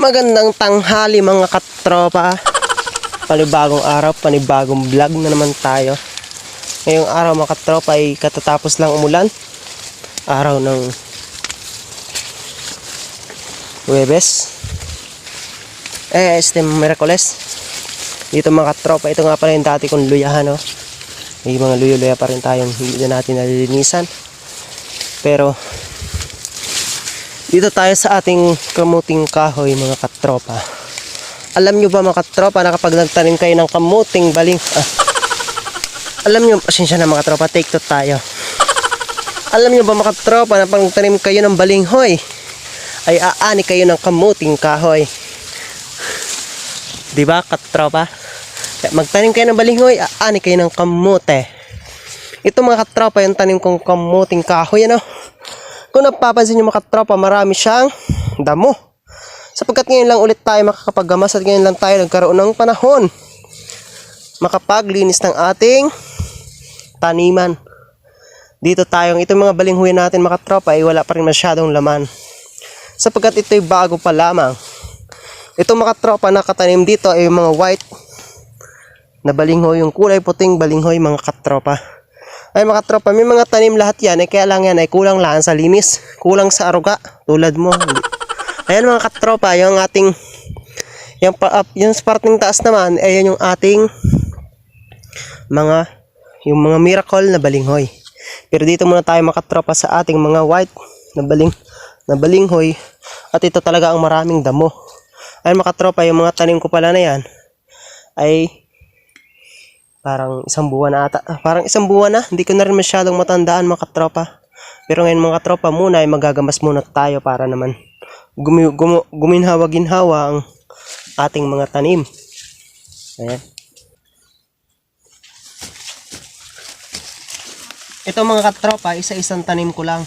Magandang tanghali mga katropa. Panibagong araw, panibagong vlog na naman tayo. Ngayong araw mga katropa ay katatapos lang umulan. Araw ng Huwebes. Eh, este Miracoles. Dito mga katropa, ito nga pala yung dati kong luyahan, no? May mga luyo-luya pa rin tayong hindi na natin nalilinisan. Pero, dito tayo sa ating kamuting kahoy mga katropa. Alam nyo ba mga katropa na kapag nagtanim kayo ng kamuting baling... Ah, alam nyo, pasensya na mga katropa, take to tayo. Alam nyo ba mga katropa na pag nagtanim kayo ng balinghoy, ay aani kayo ng kamuting kahoy. Di ba katropa? Magtanim kayo ng balinghoy, aani kayo ng kamute. Ito mga katropa, yung tanim kong kamuting kahoy, ano? Kung napapansin nyo mga katropa, marami siyang damo. Sapagkat ngayon lang ulit tayo makakapaggamas at ngayon lang tayo nagkaroon ng panahon makapaglinis ng ating taniman. Dito tayong, itong mga balinghoy natin mga katropa ay wala pa rin masyadong laman. Sapagkat ito'y bago pa lamang. Itong mga katropa na katanim dito ay mga white na balinghoy, yung kulay puting balinghoy mga katropa. Ay mga tropa, may mga tanim lahat yan, eh, kaya lang yan ay kulang lang sa linis, kulang sa aruga, tulad mo. Ayan mga katropa, yung ating, yung, pa, up, yung parting taas naman, ayan yung ating mga, yung mga miracle na balinghoy. Pero dito muna tayo makatropa sa ating mga white na baling, na balinghoy, at ito talaga ang maraming damo. Ayan mga katropa, yung mga tanim ko pala na yan, ay parang isang buwan na ata. Ah, Parang isang buwan na. Hindi ko na rin masyadong matandaan mga katropa. Pero ngayon mga katropa muna ay magagamas muna tayo para naman gumi, gumu, guminhawa-ginhawa ang ating mga tanim. Ayan. Ito mga katropa, isa-isang tanim ko lang.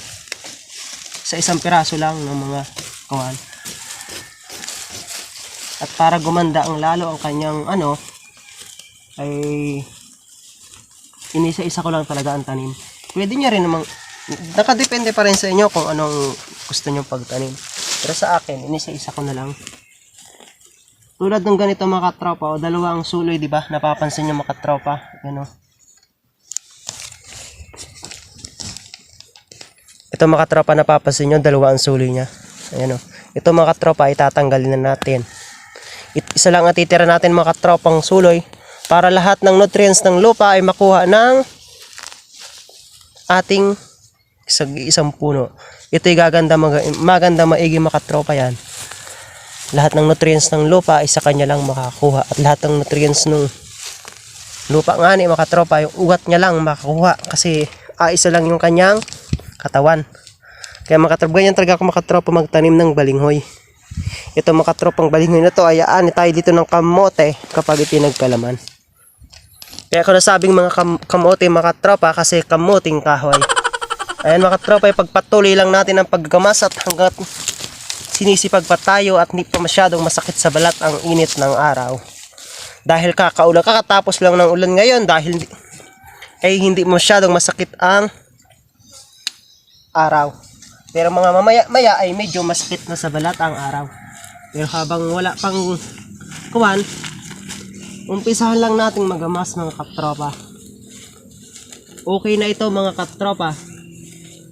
Sa isang piraso lang ng mga kawan. At para gumanda ang lalo ang kanyang ano, ay inisa-isa ko lang talaga ang tanim. Pwede niya rin namang, nakadepende pa rin sa inyo kung anong gusto nyo pagtanim. Pero sa akin, inisa-isa ko na lang. Tulad ng ganito mga katropa, o dalawa ang suloy, di ba? Napapansin nyo mga katropa. Yan o. Ito mga katropa, napapansin nyo, dalawa ang suloy niya. Ayan o. Ito mga katropa, itatanggalin na natin. It, isa lang ang titira natin mga katropang suloy para lahat ng nutrients ng lupa ay makuha ng ating isang, isang puno. Ito'y gaganda, mag, maganda maigi makatropa yan. Lahat ng nutrients ng lupa ay sa kanya lang makakuha. At lahat ng nutrients ng lupa nga ni makatropa, yung ugat niya lang makakuha. Kasi aisa lang yung kanyang katawan. Kaya makatropa, ganyan talaga ako makatropa magtanim ng balinghoy. Ito makatropang balinghoy na to, ay aani tayo dito ng kamote kapag itinagkalaman. Kaya ako nasabing mga kam kamote mga tropa kasi kamuting kahoy. Ayan mga tropa, pagpatuloy lang natin ang paggamas at hanggat sinisipag pa tayo at hindi pa masyadong masakit sa balat ang init ng araw. Dahil kakaulan, kakatapos lang ng ulan ngayon dahil ay hindi masyadong masakit ang araw. Pero mga mamaya maya ay medyo masakit na sa balat ang araw. Pero habang wala pang kuwan, umpisahan lang nating magamas mga katropa. Okay na ito mga katropa.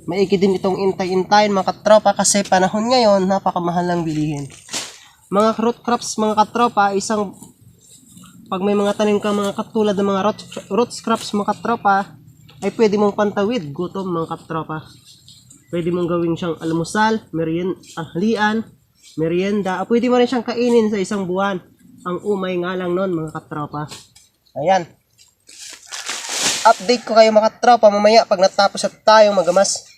Maigi din itong intay-intayin mga katropa kasi panahon ngayon napakamahal lang bilihin. Mga root crops mga katropa, isang pag may mga tanim ka mga katulad ng mga root, root crops mga katropa, ay pwede mong pantawid gutom mga katropa. Pwede mong gawin siyang almusal, merien, ahlian, merienda. Ah, Pwede mo rin siyang kainin sa isang buwan. Ang umay nga lang nun mga katropa. Ayan. Update ko kayo mga katropa mamaya pag natapos at tayong magamas.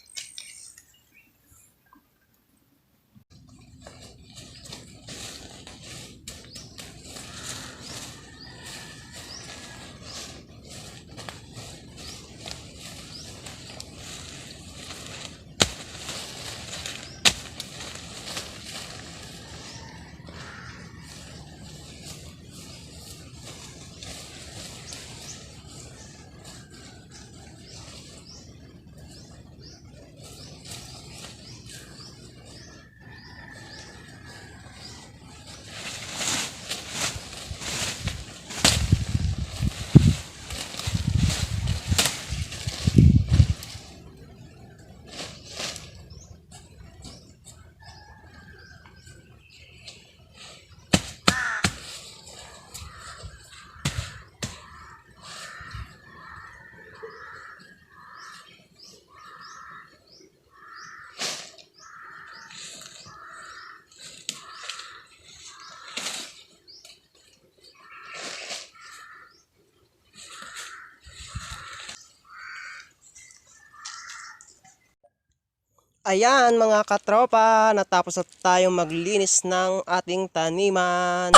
Ayan mga katropa, natapos na tayong maglinis ng ating taniman.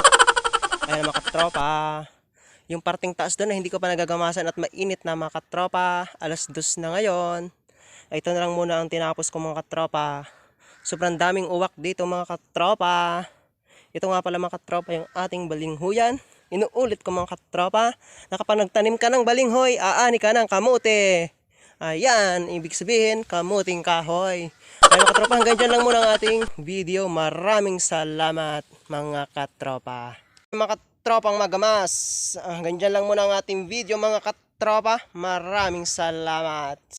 Ayan mga katropa. Yung parting taas doon na hindi ko pa nagagamasan at mainit na mga katropa. Alas dos na ngayon. Ay, Ito na lang muna ang tinapos ko mga katropa. Sobrang daming uwak dito mga katropa. Ito nga pala mga katropa yung ating balinghuyan. Inuulit ko mga katropa. Na kapag ka ng balinghoy, aani ka ng kamote. Ayan, ibig sabihin, kamuting kahoy. Ay mga katropa, hanggang dyan lang muna ang ating video. Maraming salamat mga katropa. Mga katropang magamas, hanggang dyan lang muna ang ating video mga katropa. Maraming salamat.